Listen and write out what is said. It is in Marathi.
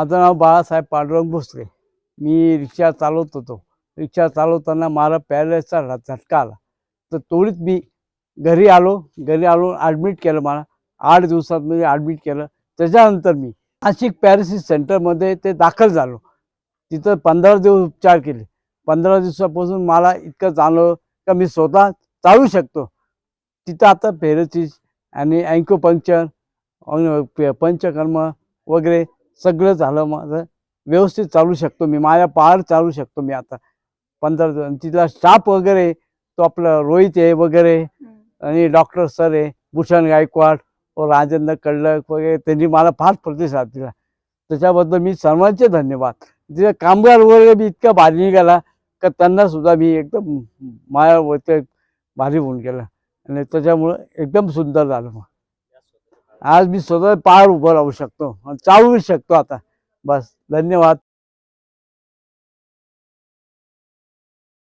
माझं नाव बाळासाहेब पांडुरंग भोसले. मी रिक्षा चालवत होतो. रिक्षा चालवताना मला पॅरेलाइजचा झटका आला. तर तोडीत मी घरी आलो. घरी आलो ॲडमिट केलं मला. आठ दिवसात मी ॲडमिट केलं. त्याच्यानंतर मी नाशिक पॅरिसिस सेंटरमध्ये ते दाखल झालो. तिथं पंधरा दिवस उपचार केले. पंधरा दिवसापासून मला इतकं जाणवलं का मी स्वतः चालू शकतो. तिथं आता पॅरासिस आणि अँकोपंक्चर प- पंचकर्म वगैरे सगळं झालं माझं. व्यवस्थित चालू शकतो मी. माझ्या पार चालू शकतो मी आता. पंधरा दिवस तिथला स्टाफ वगैरे तो आपलं रोहित आहे वगैरे. आणि डॉक्टर सर आहे भूषण गायकवाड व राजेंद्र कडलक वगैरे. त्यांनी मला फार प्रतिसाद दिला. त्याच्याबद्दल मी सर्वांचे धन्यवाद. तिथे कामगार वगैरे बी इतका भारी निघाला का त्यांना सुद्धा मी एकदम माझ्या भारी होऊन गेलं. आणि त्याच्यामुळं एकदम सुंदर झालं मग आज मी स्वतः पार उभं राहू शकतो चालू शकतो आता. बस धन्यवाद.